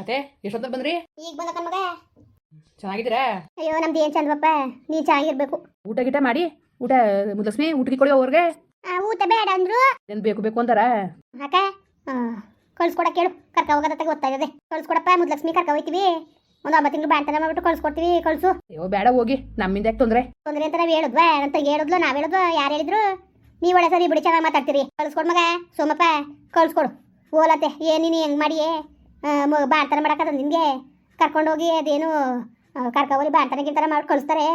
ಅತ್ತೆ ಎಷ್ಟೊತ್ತ ಬಂದ್ರಿ? ಈಗ ಬಂದ ಮಗ. ಚೆನ್ನಾಗಿದ್ದೀರಾ? ಅಯ್ಯೋ ನಮ್ದು ಏನ್ ಚಂದಪ್ಪ ನೀ ಚೆನ್ನಾಗಿರ್ಬೇಕು. ಊಟ ಗಿಟ ಮಾಡಿ ಊಟ ಮುದಲಕ್ಷ್ಮಿ ಊಟಕ್ಕೆ ಕೊಡಿ ಅವ್ರಿಗೆ. ಊಟ ಬೇಡ ಅಂದ್ರು. ಏನ್ ಬೇಕು ಬೇಕು ಅಂತಾರ ಅಕ್ಕ ಕಳ್ಸ್ಕೊಡ ಕೇಳು. ಕರ್ಕ ಹೋಗೋದತ್ತಾಗ ಗೊತ್ತಾಗದೆ ಕಳ್ಸ್ಕೊಡಪ್ಪ ಮುದ್ಲಕ್ಷ್ಮಿ ಕರ್ಕ ಹೋಯ್ತೀವಿ. ಒಂದು ಒಂಬತ್ತು ತಿಂಗಳು ಬಾಣ್ತನ ಮಾಡ್ಬಿಟ್ಟು ಕಳ್ಸ್ಕೊಡ್ತೀವಿ ಕಳ್ಸು. ಅಯ್ಯೋ ಬೇಡ ಹೋಗಿ. ನಮ್ಮಿಂದ ಯಾಕೆ ತೊಂದರೆ? ತೊಂದ್ರೆ ಅಂತ ನಾವು ಹೇಳಿದ್ವಾ? ಅಂತ ಹೇಳಿದ್ಲು ನಾವ್ ಹೇಳಿದ್ವಾ ಯಾರು ಹೇಳಿದ್ರು? ನೀವು ಒಳ್ಳೆ ಸರಿ ಬಿಡಿ ಚೆನ್ನಾಗಿ ಮಾತಾಡ್ತೀರಿ. ಕಳ್ಸ್ಕೊಡ್ ಮಗ. ಸೋಮಪ್ಪ ಕಳ್ಸ್ಕೊಡು. ಓಲತ್ತೆ ಏನ್ ನೀನು ಹೆಂಗ್ ಮಾಡಿ ಬಾಣ್ತನ ಮಾಡಕ್ಕದ ನಿನ್ಗೆ ಕರ್ಕೊಂಡೋಗಿ ಅದೇನು ಕರ್ಕ ಹೋಗಿ ಬಾಣ್ತನ ಗಿಂತನ ಮಾಡಿ ಕಳಿಸ್ತಾರೆ.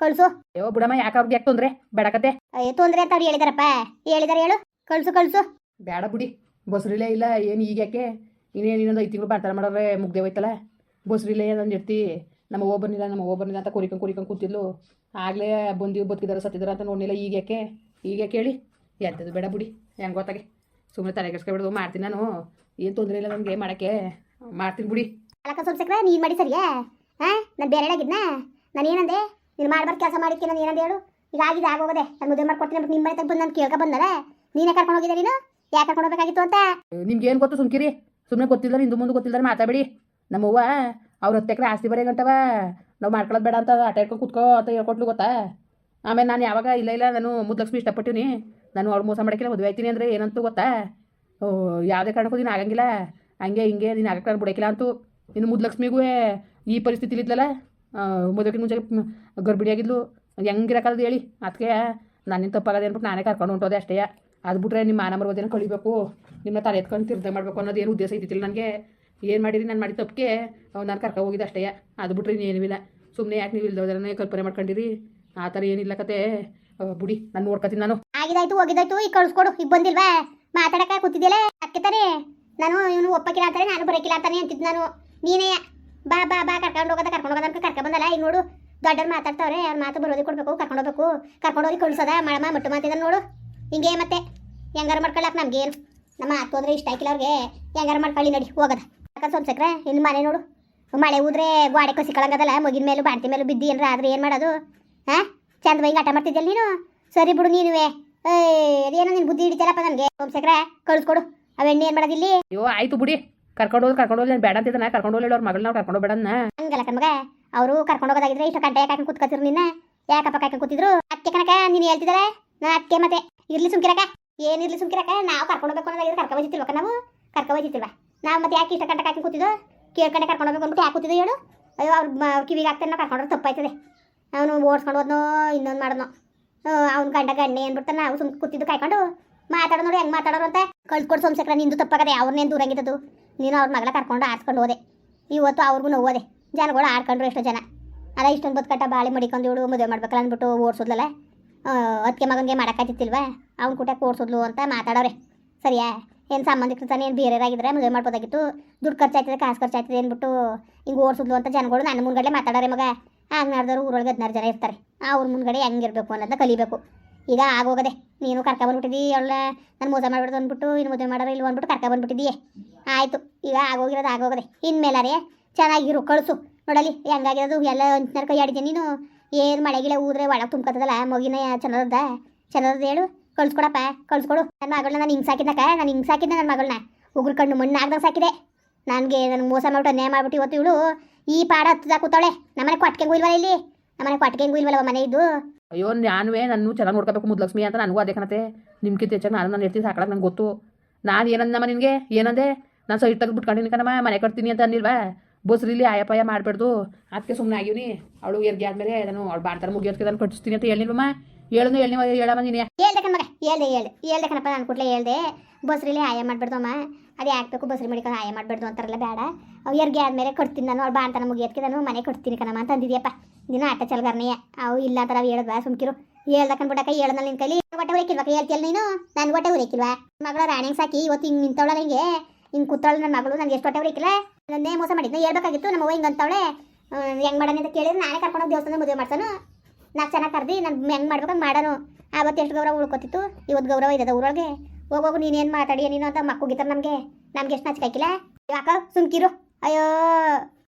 ಕಳಿಸು. ಅಯ್ಯೋ ಬುಡಮ್ಮ ಯಾಕೆ ಅವ್ರಿಗೆ ಯಾಕೆ ತೊಂದರೆ? ಬೇಡಕತ್ತೆ. ಅಯ್ಯೋ ತೊಂದ್ರೆ ಅಂತ ಅವ್ರು ಹೇಳಿದಾರಪ್ಪ. ಹೇಳಿದಾರೆ ಹೇಳು. ಕಳ್ಸು ಕಳಿಸು. ಬೇಡ ಬಿಡಿ. ಬಸ್ರಿಲೇ ಇಲ್ಲ ಏನು ಈಗ ಯಾಕೆ? ಇನ್ನೇನು ಇನ್ನೊಂದು ಐದು ತಿಂಗಳು ಬಾಣ್ತನ ಮಾಡೋರೆ ಮುಗ್ದೆ ಹೋಯ್ತಲ್ಲ. ಬಸ್ರಿಲೇ ನನ್ನ ಇರ್ತಿ ನಮ್ಮ ಬಂದಿಲ್ಲ ನಮ್ಮ ಬಂದಿಲ್ಲ ಅಂತ ಕೊರಿಕೊಂಡು ಕೊರಿಕೊಂಡು ಕೂತಿದ್ಲು. ಆಗಲೇ ಬಂದಿವು ಬದುಕಿದಾರ ಸತ್ತಿದಾರ ಅಂತ ನೋಡಲಿಲ್ಲ ಈಗ ಯಾಕೆ? ಈಗ ಯಾಕೆ ಹೇಳಿ? ಎಂಥದ್ದು ಬೇಡ ಬಿಡಿ. ಹೆಂಗೆ ಗೊತ್ತಾಗೆ? ಸುಮ್ಮನೆ ತಲೆ ಕೆಡ್ಸ್ಕೊಬಿಡ್ದು ಮಾಡ್ತೀನಿ ನಾನು. ಏನು ತೊಂದರೆ ಇಲ್ಲ ನನಗೆ ಮಾಡಕ್ಕೆ. ಮಾಡ್ತೀನಿ ಬಿಡಿ. ಅಲಕ ಸೊಲ್ಸಕ್ರ ನೀನ್ ಮಾಡಿ ಸರಿಯಾ? ಹಾ ನಾನು ಬೇರೆ ಆಗಿದ್ನ ನಾನು ಏನಂದೆ? ನೀನು ಮಾಡ್ಬಾರ್ದು ಕೆಲಸ ಮಾಡಿದ್ಕೆ ನಾನು ಏನಂದೆ ಹೇಳು? ಈಗ ಆಗಿದೆ ಆಗೋಗದೆ ನಾನು ಮದುವೆ ಮಾಡ್ಕೊಡ್ತೀನಿ ಬಟ್ ನಿಮ್ಮ ಮನೆ ತಗ ಬಂದು ನಾನು ಕೇಳ್ಕೊ ಬಂದಲ್ಲ ನೀನೇ ಕರ್ಕೊಂಡು ಹೋಗಿದ್ದೆ ನೀನು? ಯಾಕೆ ಕರ್ಕೊಂಡು ಹೋಗ್ಬೇಕಾಗಿತ್ತು ಅಂತ? ನಿಮ್ಗೆ ಏನು ಗೊತ್ತು ಸುಮ್ಕಿರಿ? ಸುಮ್ಮನೆ ಗೊತ್ತಿಲ್ಲ ಹಿಂದೂ ಮುಂದೆ ಗೊತ್ತಿಲ್ಲದ್ರೆ ಮಾತಾಡಬೇಡಿ. ನಮ್ಮವ್ವ ಅವ್ರ ಹತ್ತು ಎಕರೆ ಆಸ್ತಿ ಬರೀ ಗಂಟವ ನಾವು ಮಾಡ್ಕೊಳ್ಳೋದು ಬೇಡ ಅಂತ ಆಟ ಇಟ್ಕೊಂಡು ಕುತ್ಕೋ ಅಂತ ಹೇಳ್ಕೊಟ್ಲು ಗೊತ್ತಾ? ಆಮೇಲೆ ನಾನು ಯಾವಾಗ ಇಲ್ಲ ಇಲ್ಲ ನಾನು ಮುದ್ದಲಕ್ಷ್ಮಿ ಇಷ್ಟಪಟ್ಟಿನಿ ನಾನು ಅವ್ಳು ಮೋಸ ಮಾಡೋಕ್ಕಿಲ್ಲ ಮದುವೆ ಆಯ್ತೀನಿ ಅಂದರೆ ಏನಂತೂ ಗೊತ್ತಾ? ಯಾವುದೇ ಕಾರಣಕ್ಕೂ ನೀನು ಆಗಂಗಿಲ್ಲ. ಹಂಗೆ ಹಿಂಗೆ, ನೀನು ಆಗಕ್ಕೆ ನಾನು ಬಿಡೋಕ್ಕಿಲ್ಲ ಅಂತೂ. ಇನ್ನು ಮುದ್ಲಕ್ಷ್ಮಿಗೂ ಈ ಪರಿಸ್ಥಿತಿ ಇದ್ಲಲ್ಲ ಮದುವೆಗೆ ಮುಂಚೆ ಗರ್ಭಿಣಿಯಾಗಿದ್ಲು. ಹೆಂಗಿರಕ್ಕದು ಹೇಳಿ. ಅದಕ್ಕೆ ನನ್ನಿಂದ ತಪ್ಪಾಗದೆ ಅಂದ್ಬಿಟ್ಟು ನಾನೇ ಕರ್ಕೊಂಡು ಹೊಂಟೋದೆ ಅಷ್ಟೇ. ಅದು ಬಿಟ್ರೆ ನಿಮ್ಮ ಮಾನ ಮರ್ಬೋದೇನೋ ಕಳಿಬೇಕು. ನಿಮ್ಮ ತಲೆ ಎತ್ಕೊಂಡು ತಿರ್ದೆ ಮಾಡಬೇಕು ಅನ್ನೋದು ಏನು ಉದ್ದೇಶ ಇದ್ದಿಲ್ಲ ನನಗೆ. ಏನು ಮಾಡಿದ್ರಿ? ನಾನು ಮಾಡಿದ ತಪ್ಪಿಗೆ ನಾನು ಕರ್ಕೊ ಹೋಗಿದ್ದೆ ಅಷ್ಟೇ. ಅದು ಬಿಟ್ರೆ ಇನ್ನೇನೂ ಇಲ್ಲ. ಸುಮ್ಮನೆ ಯಾಕೆ ನೀವು ಇಲ್ದೋದ್ರೆ ಕಲ್ಪನೆ ಮಾಡ್ಕೊಂಡಿರಿ? ಆ ಥರ ಏನಿಲ್ಲ ಕತೆ. ಬಿಡಿ, ನಾನು ನೋಡ್ಕೊತೀನಿ ನಾನು. ಆಗಿದಾಯ್ತು, ಹೋಗಿದಾಯ್ತು. ಈಗ ಕಳ್ಸ್ಕೊಡು. ಈಗ ಬಂದಿಲ್ವಾ? ಮಾತಾಡಕ ಕೂತಿದ್ಯಲ್ಲ? ಅದಕ್ಕೆ ನಾನು ಇವನು ಒಪ್ಪಕ್ಕಿಲ್ಲ ಅಂತಾನೆ, ನಾನು ಬರಕಿಲ್ಲ ಅಂತಾನೆ ಅಂತಿದ್ದು ನಾನು. ನೀನೇ ಬಾ ಬಾ ಬಾ, ಕರ್ಕೊಂಡು ಹೋಗೋದ ಕರ್ಕೊಂಡು ಹೋಗೋದ ಅಂತ ಕರ್ಕೊಂಡು ಬಂದಲ್ಲ. ಈಗ ನೋಡು, ದೊಡ್ಡವ್ರು ಮಾತಾಡ್ತಾವ್ರೆ, ಅವ್ರ ಮಾತು ಬರೋದಿ ಕೊಡ್ಬೇಕು, ಕರ್ಕೊಂಡು ಹೋಗ್ಬೇಕು. ಕರ್ಕೊಂಡು ಹೋಗಿ ಕಳಿಸೋದ, ಮಳಮ, ಮಟ್ಟು ಮಾತಿದ ನೋಡು. ಹಿಂಗೆ ಮತ್ತೆ ಹೆಂಗಾರು ಮಾಡ್ಕೊಳ್ಳಾಕ ನಮ್ಗೇನು ನಮ್ಮ ಅತ್ತು ಅಂದ್ರೆ ಇಷ್ಟ ಆಯ್ಕಿಲ್ಲ ಅವ್ರಿಗೆ. ಹೆಂಗಾರು ಮಾಡ್ಕೊಳ್ಳಿ ನಡಿ, ಹೋಗದ. ಅಕ್ಕ ಸೊಂಸಕ್ರೆ ಇನ್ನು ಮನೆ ನೋಡು. ಮಳೆ ಊದ್ರೆ ಗೋಡೆ ಕಸಿ ಕಳಂಗದಲ್ಲ, ಮಗಿನ ಮೇಲೂ ಬಾಣ್ತಿ ಮೇಲೂ ಬಿದ್ದಿ ಏನಾರ ಆದ್ರೆ ಏನು ಮಾಡೋದು? ಹಾಂ ಚಂದ ಬೈಗೆ ಆಟ ಮಾಡ್ತಿದ್ದಲ್ಲ ನೀನು? ಸರಿ ಬಿಡು ನೀನುವೆ. ಏಯ್ ಅದೇನೋ ನಿನ್ ಬುದ್ಧಿ ಹಿಡಿತಲ್ಲಪ್ಪ ನನಗೆ. ಸೋಮಶೇಖರ ಕಳಿಸ್ಕೊಡು. ಅವೆಣ್ಣೆ ಏನ್ ಮಾಡೋದಿಲ್ಲಿ? ಅಯ್ಯೋ ಆಯ್ತು ಬಿಡಿ. ಕರ್ಕೊಂಡು ಹೋಗಿ ಕರ್ಕೊಂಡು ಹೋಗ್ಲಿ ನಾನು ಬೇಡ ಅಂತಿದ್ದಾನೆ ಕರ್ಕೊಂಡು ಹೋಗ್ಲಿ ಅವ್ರ ಮಗಳನ್ನ ಕರ್ಕೊಂಡು ಬೇಡನ್ನ ಹಂಗಲ್ಲ ಕಣ್ಮಗ ಅವರು ಕರ್ಕೊಂಡು ಹೋಗೋದಾಗಿದ್ರೆ ಇಷ್ಟು ಗಂಟೆ ಯಾಕೆ ಕೂತ್ಕೊತಿರು ನಿನ್ನ. ಯಾಕಪ್ಪ ಕಾಯ್ಕೊಂಡು ಕೂತಿದ್ರು? ಅಕ್ಕೆ ಕಣಕ ನೀನು ಹೇಳ್ತಿದ್ದಾರೆ ನಾನು ಅಕ್ಕೆ ಮತ್ತೆ. ಇರ್ಲಿ ಸುಮ್ಕಿರಕ ಏನಿರ್ಲಿ ಸುಮ್ಕಿರಕ ನಾವು ಕರ್ಕೊಂಡು ಹೋಗ್ಬೇಕು ಅನ್ನೋದಾಗಿದ್ರೆ ಕರ್ಕೊ ಬಂದಿತ್ತಿಲ್ವಕ್ಕ ನಾವು? ಕರ್ಕೊ ಬಂದಿತ್ತಿಲ್ವ ನಾವು ಮತ್ತೆ ಯಾಕೆ ಇಷ್ಟ ಗಂಟೆ ಕಾಯ್ಕೊಂಡು ಕೂತಿದ್ದು ಕೇಳ್ಕೊಂಡೆ ಕರ್ಕೊಂಡು ಹೋಗ್ಬೇಕು ಅಂದ್ಬಿಟ್ಟು ಯಾಕೆ ಕೂತಿದ್ದು ಹೇಳು? ಅಯ್ಯೋ ಅವ್ರ ಕಿವಿಗೆ ಹಾಕ್ತಾನೆ ನಾವು ಕರ್ಕೊಂಡ್ರೆ ತಪ್ಪಾಯ್ತದೆ. ಅವನು ಓಡಿಸ್ಕೊಂಡು ಹೋದ್ನೋ ಇನ್ನೊಂದು ಮಾಡಿದ್ನೋ. ಅವ್ನ ಗಂಡ ಗಂಡೆ ಅಂದ್ಬಿಟ್ಟು ನಾವು ಸುಮ್ ಕೂತಿದ್ದು ಕಾಯ್ಕೊಂಡು ಮಾತಾಡೋ ನೋಡಿ, ಹೆಂಗೆ ಮಾತಾಡೋರು ಅಂತ ಕಳ್ಸ್ಕೊಡು ಸೋಮಶೇಖರ, ನಿಂದು ತಪ್ಪಾಗದೆ ಅವ್ರನ್ನೇನು ದೂರಂಗಿದ್ದದು ನೀನು ಅವ್ರ ಮಗಳ ಕರ್ಕೊಂಡು ಆಡ್ಸ್ಕೊಂಡು ಹೋದೆ. ಇವತ್ತು ಅವ್ರಿಗೂ ನೋವೋದೆ. ಜನಗಳು ಆಡ್ಕೊಂಡ್ರು ಎಷ್ಟೋ ಜನ. ಅದ ಇಷ್ಟೊಂದು ಬದುಕಟ್ಟ ಬಾಳೆ ಮಡಿಕೊಂಡು ಇವಳು ಮದುವೆ ಮಾಡ್ಬೇಕಲ್ಲ ಅಂದ್ಬಿಟ್ಟು ಓಡಿಸೋದ್ಲಲ್ಲ? ಅದಕ್ಕೆ ಮಗನಿಗೆ ಮಾಡೋಕ್ಕಾಗ್ತಿಲ್ವಾ ಅವ್ನು ಕೂಟ ಓಡಿಸೋದ್ಲು ಅಂತ ಮಾತಾಡೋರೆ ಸರಿಯಾ? ಏನು ಸಂಬಂಧಿಕರು ತಾನೇ? ಏನು ಬೇರೆಯವರಾಗಿದ್ರೆ ಮದುವೆ ಮಾಡ್ಬೋದಾಗಿತ್ತು. ದುಡ್ಡು ಖರ್ಚಾಯ್ತದೆ, ಕಾಸು ಖರ್ಚಾಯ್ತದೆ ಅಂದ್ಬಿಟ್ಟು ಹಿಂಗೆ ಓಡಿಸೋದ್ಲು ಅಂತ ಜನಗಳು ನನ್ನ ಮುಂದ್ಗಡೆ ಮಾತಾಡೋರೆ ಮಗ. ಹಂಗನಾರ್ದವ್ರು ಊರೊಳಗೆ ಹದಿನಾರು ಜನ ಇರ್ತಾರೆ. ಅವ್ರ ಮುಂದ್ಗಡೆ ಹೆಂಗಿರ್ಬೇಕು ಅನ್ನೋದನ್ನ ಕಲಿಬೇಕು. ಈಗ ಆಗೋಗದೆ, ನೀನು ಕರ್ಕ ಬಂದ್ಬಿಟ್ಟಿದ್ದೀ ಅವಳ ನಾನು ಮೋಸ ಮಾಡ್ಬಿಡ್ದು ಅಂದ್ಬಿಟ್ಟು, ಇನ್ನು ಮದುವೆ ಮಾಡೋರು ಇಲ್ಲ ಅಂದ್ಬಿಟ್ಟು ಕರ್ಕ ಬಂದ್ಬಿಟ್ಟಿದ್ದೀಯೇ ಆಯಿತು, ಈಗ ಆಗೋಗಿರೋದು ಆಗೋಗದೆ. ಇನ್ಮೇಲಾರೆ ಚೆನ್ನಾಗಿರು, ಕಳಿಸು. ನೋಡಲಿ ಹೆಂಗಾಗಿರೋದು? ಎಲ್ಲ ಒಂದ್ಸಾರ ಕೈ ಆಡಿದ್ದೆ ನೀನು? ಏನು ಮಳೆಗಿಲ್ಲ ಊದ್ರೆ ಒಳಗೆ ತುಂಬ್ಕೊತದಲ್ಲ ಮಗಿನ ಚೆನ್ನಾರದ ಚೆನ್ನಾರದ ಹೇಳು. ಕಳ್ಸ್ಕೊಡಪ್ಪ, ಕಳ್ಸ್ಕೊಡು. ನನ್ನ ಮಗಳನ್ನ ನಾನು ಹಿಂಗೆ ಸಾಕಿದ್ನಕ ನಾನು ಹಿಂಗೆ ಸಾಕಿದ್ದೆ ನನ್ನ ಮಗಳನ್ನ? ಉಗುರು ಕಣ್ಣು ಮಣ್ಣು ಆಗ್ದಂಗೆ ಸಾಕಿದೆ. ನನಗೆ ನನಗೆ ಮೋಸ ಮಾಡ್ಬಿಟ್ಟು ಅನ್ಯಾಯ ಮಾಡ್ಬಿಟ್ಟು ಇವತ್ತು ಇವಳು ಈ ಪಾಡ ಹತ್ತದ ಕೂತಾಳೆ ನಮ್ಮನೆ ಕೊಟ್ಟಿಗೆಂಗೂ ಇಲ್ವಲ್ಲ ಇಲ್ಲಿ? ನಮ್ಮನೆ ಕೊಟ್ಟಿಗೆಂಗೂ ಇಲ್ವಲ್ಲ ಮನೆ ಇದು? ಅಯ್ಯೋ ನಾನುವೇ ನಾನು ಚೆನ್ನಾಗಿ ನೋಡ್ಕೋಬೇಕು ಮುದ್ಲಕ್ಷ್ಮಿ ಅಂತ ನನಗೂ ಅದೇ ಕಣತೆ. ನಿಮ್ಗಿಂತ ಹೆಚ್ಚಾಗಿ ನಾನು ನಾನು ಹೇಳ್ತೀನಿ ಸಾಕಳಕ್ಕೆ ನಂಗೆ ಗೊತ್ತು. ನಾನು ಏನಂದಮ್ಮ ನಿನಗೆ? ಏನಂದೆ? ನಾನು ಸೈಟ್ ತೆಗೆದು ಬಿಟ್ಕೊಂಡಿನಿ ಕಣಮ್ಮ, ಮನೆ ಕಟ್ತೀನಿ ಅಂತ ಅನ್ನಿಲ್ವಾ? ಬಸ್ರಿಲಿ ಆಯಪಾಯ ಮಾಡಬಾರ್ದು ಅದಕ್ಕೆ ಸುಮ್ಮನೆ ಆಗಿವ್ನಿ. ಅವಳು ಎರ್ಗೆ ಆದಮೇಲೆ ನಾನು ಅವಳು ಬಾಡ್ತಾರೆ ಮುಗಿಯೋದಕ್ಕೆ ನಾನು ಕಟ್ಟಿಸ್ತೀನಿ ಅಂತ ಹೇಳಿಲ್ವಮ್ಮ? ಹೇಳನು ಹೇಳಿ ಹೇಳಮ್ಮ ನೀನು ಹೇಳ್ದೆ ಕಣ್ಮಗ ಹೇಳ್ದೆ ಹೇಳ್ದೆ ಹೇಳ್ದೆ ಕಣಪ್ಪ, ನಾನು ಕೂಡಲೇ ಹೇಳ್ದೆ ಬಸ್ರಿಲಿ ಆಯ ಮಾಡ್ಬಿಡ್ದು ಅಮ್ಮ. ಅದು ಹಾಕ್ಬೇಕು ಬಸ್ರಿ ಮಡಿಕೊಂಡು ಆಯ ಮಾಡ್ಬಿಡ್ದು ಅಂತಾರಲ್ಲ, ಬೇಡ. ಅವು ಎರ್ಗೆ ಆದಮೇಲೆ ಕೊಡ್ತೀನಿ ನಾನು, ಅವ್ಳು ಬಾಂತನ ಮುಗಿಯೋದಕ್ಕೆ ನಾನು ಮನೆ ಕೊಡ್ತೀನಿ ಕಣಮ್ಮ ಅಂತ ಅಂದಿದ್ಯಪ್ಪ. ದಿನ ಆಟ ಚಲ್ಗಾರನೆಯ ಅವು ಇಲ್ಲ ಥರ ನಾವು ಹೇಳಿದ್ವಾ, ಸುಮ್ಕಿರು. ಹೇಳ್ದ ಕಣ್ಬಿಡಕ ಹೇಳ್ದಲ್ಲ ನಿನ್ ಕೈಲಿ. ಹೊಟ್ಟೆ ಉರಿಕಿಲ್ವಾ ಹೇಳ್ತಿಯಲ್ಲ ನೀನು? ನಾನು ಹೊಟ್ಟೆ ಉರಿಕಿಲ್ವಾ? ಮಗಳ ರಾಣಿಂಗ್ ಸಾಕಿ, ಇವತ್ತು ಹಿಂಗೆ ನಿಂತವಳ ಹಿಂಗೆ ಹಿಂಗೆ ಕೂತಾಳು ನನ್ನ ಮಗಳು, ನನಗೆ ಎಷ್ಟು ಹೊಟ್ಟೆ ಉರಿಕಿಲ್ಲ? ನನ್ನೇ ಮೋಸ ಮಾಡಿದ್ನ? ಹೇಳ್ಬೇಕಾಗಿತ್ತು ನಮ್ಮ ಅವ್ವ ಹಿಂಗೆ ಅಂತವಳೆ? ಹೆಂಗೆ ಮಾಡೋಣ ಅಂತ ಕೇಳಿದ್ರೆ ನಾನೇ ಕರ್ಕೊಂಡು ದೇವಸ್ಥಾನ ಮದುವೆ ಮಾಡ್ತಾನು ನಾಲ್ಕು ಜನ ಕರ್ದು ನಾನು ಹೆಂಗೆ ಮಾಡ್ಬೇಕು ಮಾಡೋನು. ಆವತ್ತು ಎಷ್ಟು ಗೌರವ ಉಳ್ಕೊತಿತ್ತು ಇವತ್ತು ಗೌರವ ಇದೆ ಊರೊಳಗೆ. ಹೋಗೋಗು ನೀನೇನು ಮಾತಾಡಿ, ನೀನು ಅಂತ ಮಕ್ಕಳಿಗಿರ್ತಾರೆ ನಮಗೆ. ನಮ್ಗೆ ಎಷ್ಟು ನಚ್ಕಾಯ್ಕಿಲ್ಲ ಯಾಕ ಸುಮ್ಕಿರು? ಅಯ್ಯೋ,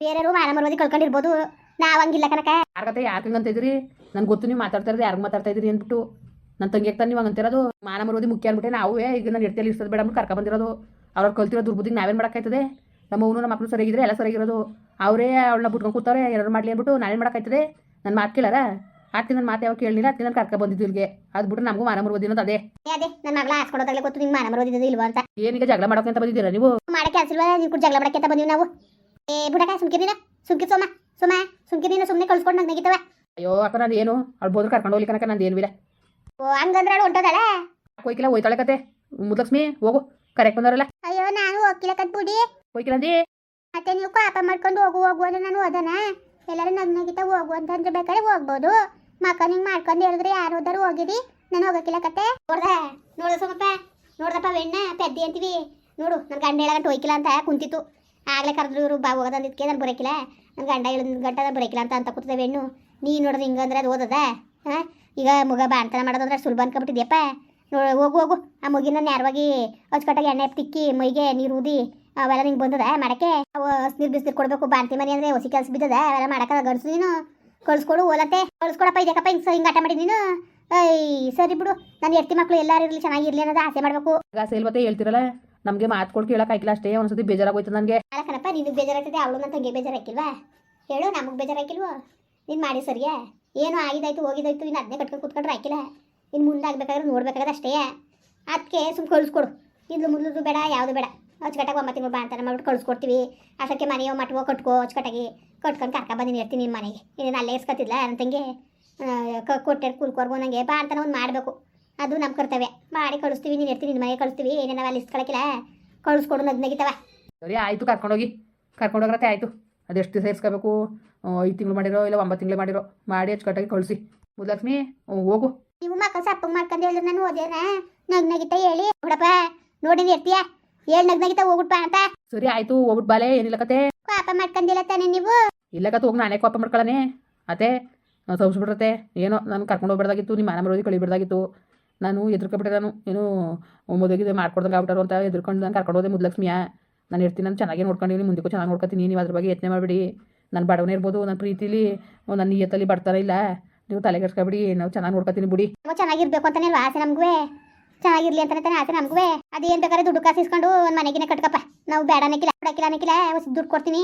ಬೇರೆಯವರು ಮಾನ ಮರ್ಯಾದೆ ಕಳ್ಕೊಂಡಿರ್ಬೋದು. ನಾವು ಹಂಗಿಲ್ಲ ಕನಕ ಯಾರ್ಗತ್ತೆ ಯಾಕೆ ಹಂಗಂತ ಇದ್ರಿ ನನ್ಗೆ ಗೊತ್ತು, ನೀವು ಮಾತಾಡ್ತಾ ಇರೋದು ಯಾರು ಮಾತಾಡ್ತಾ ಇದ್ರಿ ಅಂದ್ಬಿಟ್ಟು. ನನ್ನ ತಂಗಿ ತಾನೆ ನೀವು ಹಂಗಂತಿರೋದು ಮಾನ ಮರೋದಿ ಮುಖ್ಯ ಅಂದ್ಬಿಟ್ಟೆ ನಾವು ಈಗ ನಾನು ಇಡ್ತಿಯಲ್ಲಿ ಇರ್ತದೆ ಬೇಡ ಅಂದ್ಬಿಟ್ಟು ಕರ್ಕ ಬಂದಿರೋದು. ಅವ್ರು ಕಲ್ತಿರೋ ದುರ್ಬುದ್ಧಿಗೆ ನಾವೇನು ಮಾಡೋಕ್ಕಾಯ್ತದೆ? ನಮ್ಮ ಅವನು, ನಮ್ಮ ಮಕ್ಕಳು ಸರಿಯಾಗಿದ್ರೆ ಎಲ್ಲ ಸರಿಯಾಗಿರೋದು. ಅವರೇ ಅವಳನ್ನ ಬಿಟ್ಕೊಂಡು ಕೂತವ್ರೆ ಏನಾರು ಮಾಡಲಿ ಅಂದ್ಬಿಟ್ಟು ನಾನೇನು ಮಾಡೋಕ್ಕಾಯ್ತದೆ? ನನ್ನ ಮಾತು ಕೇಳಾರ? ಅದಕ್ಕೆ ನನ್ನ ಮಾತು ಯಾವಾಗ ಕೇಳಿಲ್ಲ ಅದಕ್ಕೆ ನಾನು ಕರ್ಕೊ ಬಂದಿದ್ದು ಇಲ್ಲಿಗೆ. ಅದು ಬಿಟ್ಟು ನಮಗೂ ಮಾನ ಮರ್ಬೋದು ಅನ್ನೋದು ಅದೇ. ಅದೇ ನನ್ನ ಮಗಳ ಹಾಸ್ಕೊಡೋದಾಗಲೇ ಗೊತ್ತು ನಿಮ್ಗೆ ಮಾನ ಮರೋದಿದ್ದು ಇಲ್ವಾ ಅಂತ. ಏನೀಗ ಜಗಳ ಮಾಡೋಕೆ ಅಂತ ಬಂದಿದ್ದೀರಾ ನೀವು? ಮಾಡಕ್ಕೆ ಕೆಲಸ ಇಲ್ವಾ? ನೀನು ಕೂಡ ಜಗಳ ಮಾಡಕ್ಕೆ ಅಂತ ಬಂದಿವಿ ನಾವು. ಏ ಬುಡಕ ಸುಮ್ಕಿರಿ ನೀನು. ಸುಮ್ಕಿರ್ ಸೋಮ. ಸೋಮ ಸುಮ್ಕಿರಿ ನೀನು ಸುಮ್ಮನೆ ಕಳ್ಸ್ಕೊಂಡು ನಂಗೆ ನೆಗಿತವ. ಅಯ್ಯೋ ಅಕ್ಕ ನಾನು ಏನು? ಅವ್ಳು ಬೋದ್ರೆ ಕರ್ಕೊಂಡು ಹೋಗ್ಲಿಕ್ಕೆ ಕನಕ ನಂದು ಏನು ಬಿಡ ಓ ಹಂಗಂದ್ರೆ ಅವಳು ಹೊಂಟೋದಳ? ಹೋಯ್ಕಿಲ್ಲ ಹೋಯ್ತಾಳೆ ಕತೆ. ಮುದ್ಲಕ್ಷ್ಮಿ ಹೋಗು. ಕರೆಕ್ಟ್ ಬಂದವರಲ್ಲ. ಅಯ್ಯೋ ನಾನು ಹೋಗಿಲ್ಲ ಕಟ್ಬಿಡಿ ಹೋಯ್ಕಿಲ್ಲ ಅಂದಿ? ಮತ್ತೆ ನೀವು ಪಾಪ ಮಾಡ್ಕೊಂಡು ಹೋಗು ಹೋಗು ಅಂದ್ರೆ ನಾನು ಓದನ ಎಲ್ಲರೂ ನಗ್ ನಗಿತ ಹೋಗು ಅಂತಂದ್ರೆ ಬೇಕಾದ್ರೆ ಹೋಗ್ಬೋದು. ಮಕ್ಕ ನಿಂಗೆ ಮಾಡ್ಕೊಂಡು ಹೇಳಿದ್ರೆ ಯಾರು ಹೋದಾರು ಹೋಗಿರಿ. ನಾನು ಹೋಗಕ್ಕಿಲ್ಲ ಕತೆ. ನೋಡ್ದ, ನೋಡ ಸೋಮಪ್ಪ, ನೋಡ್ದಪ್ಪ ಬೆಣ್ಣ, ಪೆದ್ದಿ ಅಂತೀವಿ. ನೋಡು ನನ್ನ ಗಂಡ ಹೇಳಗಂಟ ಹೋಯ್ಕಿಲ್ಲ ಅಂತ ಕುಂತಿತ್ತು. ಆಗ್ಲೇ ಕರೆದ್ರು ಇವರು ಬಾ ಹೋಗೋದಂದಿದ್ಕೆ ನಾನು ಬರೋಕಿಲ್ಲ. ನನ್ನ ಗಂಡ ಹೇಳಿದ ಗಂಟ ಬರೋಕಿಲ್ಲ ಅಂತ ಅಂತ ಕೂತದೆ ಬೆಣ್ಣು. ನೀ ನೋಡಿದ್ರೆ ಹಿಂಗಂದ್ರೆ ಅದು ಓದದ ಈಗ ಮಗ ಬಾಣ್ತನ ಮಾಡೋದಂದ್ರೆ ಸುಲಭ ಅನ್ಕೊಬಿಟ್ಟಿದ್ಯಪ್ಪ. ನೋ ಹೋಗು ಹೋಗು. ಆ ಮುಗಿನ ನೇರವಾಗಿ ಅಚ್ಚುಕಟ್ಟಾಗಿ ಎಣ್ಣೆ ತಿಕ್ಕಿ, ಮೈಗೆ ನೀರು ಊದಿ ಅವೆಲ್ಲ ನಿಂಗೆ ಬಂದದ? ಮಾಡಕ್ಕೆ? ಅವು ನೀರು ಬಿಸಿನೀರು ಕೊಡಬೇಕು ಬಾಣ್ತಿ ಮನೆ ಅಂದ್ರೆ ಹೊಸಿ ಕೆಲಸ ಬಿದ್ದದ? ಅವೆಲ್ಲ ಮಾಡಕ್ಕೆ ಗಡ್ಸು ನೀನು? ಕಳ್ಸ್ಕೊಡು ಓಲತ್ತೆ. ಕಳ್ಸ್ಕೊಡಪ್ಪ ಇದಕ್ಕಪ್ಪ ಹಿಂಗೆ ಹಿಂಗೆ ಆಟ ಮಾಡಿ ನೀನು? ಐ ಸರಿ ಬಿಡು. ನನ್ನ ಎತ್ತಿ ಮಕ್ಕಳು ಎಲ್ಲಾರು ಇರಲಿ ಚೆನ್ನಾಗಿರ್ಲಿ ಅನ್ನೋದು ಆಸೆ ಮಾಡಬೇಕು. ಸೇಲ್ ಮತ್ತೆ ಹೇಳ್ತಿರಲ್ಲ? ನಮಗೆ ಮಾತು ಕೊಡ್ ಕೇಳಕ್ ಆಯ್ಕಿಲ್ಲ ಅಷ್ಟೇ ಒಂದ್ಸತಿ ಬೇಜಾರಾಗೋಯ್ತು ನನಗೆ ಕನಪ್ಪ ನಿನಗೆ ಬೇಜಾರಾಗ್ತದೆ ಅವಳು ನನ್ನ ತಂಗಿ ಬೇಜಾರಾಕಿಲ್ವಾ ಹೇಳು ನಮಗೆ ಬೇಜಾರಾಕಿಲ್ವೋ ನೀನು ಮಾಡಿ ಸರಿಯಾ? ಏನೋ ಆಗಿದಾಯ್ತು ಹೋಗಿದಾಯ್ತು ಇನ್ನು ಅದನ್ನೇ ಕಟ್ಕೊಂಡು ಕುತ್ಕೊಂಡ್ರೆ ಆಕಿಲ್ಲ ಇನ್ನು ಮುಂದೆ ಆಗ್ಬೇಕಾದ್ರೆ ನೋಡ್ಬೇಕಾದ್ರೆ ಅಷ್ಟೇ. ಅದಕ್ಕೆ ಸುಮ್ ಕಳಿಸ್ಕೊಡು. ಇದ್ಲು ಮುದ್ಲು ಬೇಡ ಯಾವುದು ಬೇಡ. ಅಚ್ಚುಕಟ್ಟಾಗಿ ಒಂಬತ್ತು ತಿಂಗಳು ಬಾ ಮಾಡ್ಬಿಟ್ಟು ಕಳಿಸ್ಕೊಡ್ತೀವಿ. ಅಷ್ಟಕ್ಕೆ ಮನೆಯೋ ಮಟ್ವೋ ಕಟ್ಕೋ ಅಚ್ಚುಕಟ್ಟಾಗಿ ಕಟ್ಕೊಂಡು ಕರ್ಕ ಬಂದಿನಿ ಇರ್ತೀನಿ ನಿಮ್ಮ ಮನೆಗೆ. ಇನ್ನೇನು ಅಲ್ಲೇ ಇಸ್ಕೊತಿಲ್ಲ ನನ್ನ ತಂಗಿ ಕೊಟ್ಟೆ ಕುಲ್ಕೋರ್ಗು ನನಗೆ ಬಾ ಒಂದು ಮಾಡಬೇಕು. ಅದು ನಮ್ಮ ಕರ್ತವ್ಯ. ಮಾಡಿ ಕಳಿಸ್ತೀವಿ ನೀನು ಇರ್ತೀನಿ ನಿಮ್ಮ ಮನೆಗೆ ಕಳಿಸ್ತೀವಿ. ಏನೇನ ಅಲ್ಲಿ ಇಸ್ಕೊಳಕ್ಕಿಲ್ಲ ಕಳಿಸ್ಕೊಡು ನಗ್ನಗಿತವ ಸರಿ ಆಯಿತು ಕರ್ಕೊಂಡೋಗಿ ಕರ್ಕೊಂಡೋಗ್ರತ್ತೆ ಆಯಿತು. ಅದೆಷ್ಟು ದಿವಸ ಇಸ್ಕೋಬೇಕು? ಐದು ತಿಂಗಳು ಮಾಡಿರೋ ಇಲ್ಲ ಒಂಬತ್ತು ತಿಂಗಳು ಮಾಡಿರೋ? ಮಾಡಿ ಅಚ್ಚುಕಟ್ಟಾಗಿ ಕಳಿಸಿ. ಮುದ್ಲಕ್ಷ್ಮಿ ಹೋಗು. ನೀವು ಮಕ್ಕಳು ಸಪ್ಪಂಗ್ ಮಾಡ್ಕೊಂಡು ಹೇಳಿದ್ರೆ ನಾನು ಓದೇನ ನಗ್ ನಗಿತ ಹೇಳಿ. ಬಿಡಪ್ಪ ನೋಡಿ ಇರ್ತೀಯ? ಹೇಳ್ ನಗ್ ನಗಿತ ಹೋಗ್ಬಿಟ್ಪ ಅಂತ? ಸರಿ ಆಯ್ತು ಹೋಗ್ಬಿಟ್ ಬಾಲೆ ಏನಿಲ್ಲ ಕತೆ. ಪಾಪ ಮಾಡ್ಕೊಂಡಿಲ್ಲ ತಾನೆ ನೀವು? ಇಲ್ಲ ಕತೆ ಹೋಗಿ ನಾನೇ ಕೋಪ ಮಾಡ್ಕೊಳ್ಳನೆ ಅತ್ತೆ ಸೌಸ್ಬಿಡ್ರತೆ ಏನೋ ನಾನು ಕರ್ಕೊಂಡು ಹೋಗ್ಬಿಡ್ದಾಗಿತ್ತು ನಿಮ್ಮ ಮನೆ ಮರೋದಿ ಕಳಿಬಿಡ್ದಾಗಿತ್ತು. ನಾನು ಎದುರ್ಕೊಬಿಟ್ಟೆ ನಾನು ಏನು ಮದುವೆಗೆ ಮಾಡ್ಕೊಡ್ದಂಗೆ ಆಗ್ಬಿಟ್ಟಾರು ಅಂತ ಎದುರ್ಕೊಂಡು ನಾನು ಕರ್ಕೊಂಡು ಹೋದೆ ಮುದ್ಲಕ್ಷ್ಮಿಯ. ನಾನು ಇರ್ತೀನಿ ನಾನು ಚೆನ್ನಾಗಿ ನೋಡ್ಕೊಂಡಿನಿ ಮುಂದಕ್ಕೂ ಚೆನ್ನಾಗಿ ನೋಡ್ಕೊತೀನಿ ನೀವು ಅದ್ರ ಬಗ್ಗೆ ಯತ್ನೆ ಮಾಡಿಬಿಡಿ. ನನ್ನ ಬಡವನೇ ಇರ್ಬೋದು ನನ್ನ ಪ್ರೀತಿಲಿ ನನ್ನ ನಿಯತ್ತಲ್ಲಿ ಬರ್ತಾರ ಇಲ್ಲ. ನೀವು ತಲೆಗೆಡ್ಸ್ಕೊಬಿಡಿ ನಾವು ಚೆನ್ನಾಗಿ ನೋಡ್ಕೊತೀನಿ ಬಿಡಿ. ಚೆನ್ನಾಗಿರ್ಬೇಕು ಅಂತಾನೆ ಆಸೆ ನಮ್ಗೂ ಚೆನ್ನಾಗಿರ್ಲಿ ಅಂತಾನೆ ತಾನೆ ಆಸೆ ನಮ್ಗೂ ಅದೇನ್ ಬೇಕಾದ್ರೆ ದುಡ್ಡು ಕಾಸು ಇಸ್ಕೊಂಡು ಒಂದು ಮನೆಗಿನ ಕಟ್ಕಪ್ಪ. ನಾವು ಬೇಡ ಅನ್ನಕ್ಕಿಲ್ಲ ಬಿಡಕ್ಕಿಲ್ಲ ಅನ್ನಕ್ಕಿಲ್ಲ ದುಡ್ಡು ಕೊಡ್ತೀನಿ.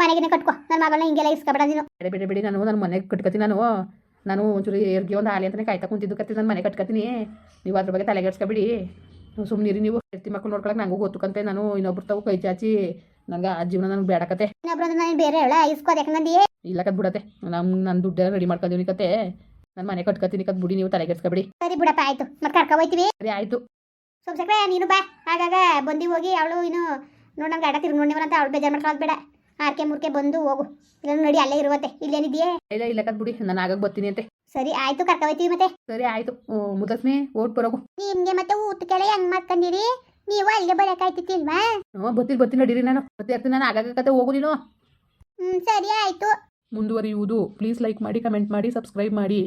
ಮನೆಗಿನ ಕಟ್ಕೊ. ನನ್ನ ಮಗಳನ್ನ ಹಿಂಗೆಲ್ಲ ಇಸ್ಕೊಬೇಡ ನೀನು. ಬೇಡ ಬಿಡಿ ಬಿಡಿ ನಾನು ನನ್ನ ಮನೆಗೆ ಕಟ್ಕೊತೀನಿ ನಾನು. ನಾನು ಒಂಚೂರು ಏರ್ಗೆ ಒಂದು ಹಾಲಿ ಅಂತಾನೆ ಕಾಯ್ತಾ ಕುಂತಿದ್ದು ಕತ್ತಿ ನನ್ನ ಮನೆ ಕಟ್ಕೊತೀನಿ. ನೀವು ಅದ್ರ ಬಗ್ಗೆ ತಲೆಗೆಡ್ಸ್ಕೊಬಿಡಿ ಸುಮ್ಮನಿರಿ ನೀವು ಹೆತ್ತಿ ಮಕ್ಕಳು ನೋಡ್ಕೊಳಕ್ಕೆ ನನಗೂ ಗೊತ್ತುಕಂತೆ ನಾನು ಇನ್ನೊಬ್ರು ತಾವು ಕೈ ಚಾಚಿ. ನನಗೆ ಆ ಜೀವನ ನನಗೆ ಬೇಡಕತ್ತೆ ಇನ್ನೊಬ್ರು ಅಂದ್ರೆ ನಾನು ಬೇರೆ ಹೇಳ ಇಸ್ಕೋದು ನಂದು ಇಲ್ಲ ಕತ್ ಬಿಡತ್ತೆ ನಮ್ಮ ನನ್ನ ದುಡ್ಡೆಲ್ಲ ರೆಡಿ ಮಾಡ್ಕೊಂಡಿವ್ನಿ ಕತೆ. ನನ್ನ ಮನೆ ಕಟ್ಕೊತೀನಿ ಕತ್ ಬಿಡಿ ನೀವು ತಲೆಗೆಡ್ಸ್ಕೊಬಿಡಿ ಸರಿ ಬಿಡಪ್ಪ ಆಯ್ತು. ಮತ್ತೆ ಕರ್ಕೊ ಹೋಯ್ತೀವಿ. ಸರಿ ಆಯ್ತು. ಸೊಮ್ಸಕ್ರೆ ನೀನು ಬಾ. ಆಗಾಗ ಬಂದಿ ಹೋಗಿ ಅವಳು ಇನ್ನು ನೋಡ್ ನಮ್ಗೆ ಗಾಡ ತಿರ್ಗಿ ಅಂತ ಅವಳು ಬೇಜಾರು ಮಾಡ್ಕೊಳ್ಳೋದು ಬೇಡ ಆರ್ಕೆ ಮುರ್ಕೆ ಬಂದು ಹೋಗು. ಇಲ್ಲ ನೋಡಿ ಅಲ್ಲೇ ಇರುವತ್ತೆ ಇಲ್ಲೇನಿದೆಯೇ ಇಲ್ಲ ಇಲ್ಲ ಕತ್ ಬಿಡಿ ನಾನು ಆಗಾಗ ಬರ್ತೀನಿ ಅಂತೆ. ಸರಿ ಆಯ್ತು. ಕರ್ಕ ಹೋಯ್ತೀವಿ ಮತ್ತೆ. ಸರಿ ಆಯ್ತು. ಮುದಸ್ಮಿ ಓಟ್ ಬರೋಗು ನಿಮ್ಗೆ ಮತ್ತೆ ಊಟಕ್ಕೆಲ್ಲ ಹೆಂಗ್ ಮಾಡ್ಕೊಂಡಿರಿ? ನೀವು ಅಲ್ಲಿಗೆ ಬರಕಾಯ್ತಿತ್ತಿಲ್ವಾ ಹ್ಞೂ ಬರ್ತೀನಿ ಬರ್ತೀನಿ ನಡೀರಿ ನಾನು. ಬರ್ತೀನಿ ಇರ್ತೀನಿ ನಾನು ಆಗಾಗ ಕತೆ ಹೋಗು ನೀನು? ಹ್ಮ್ ಸರಿ ಆಯ್ತು. ಮುಂದುವರಿಯುವುದು. ಪ್ಲೀಸ್ ಲೈಕ್ ಮಾಡಿ ಕಮೆಂಟ್ ಮಾಡಿ ಸಬ್ಸ್ಕ್ರೈಬ್ ಮಾಡಿ.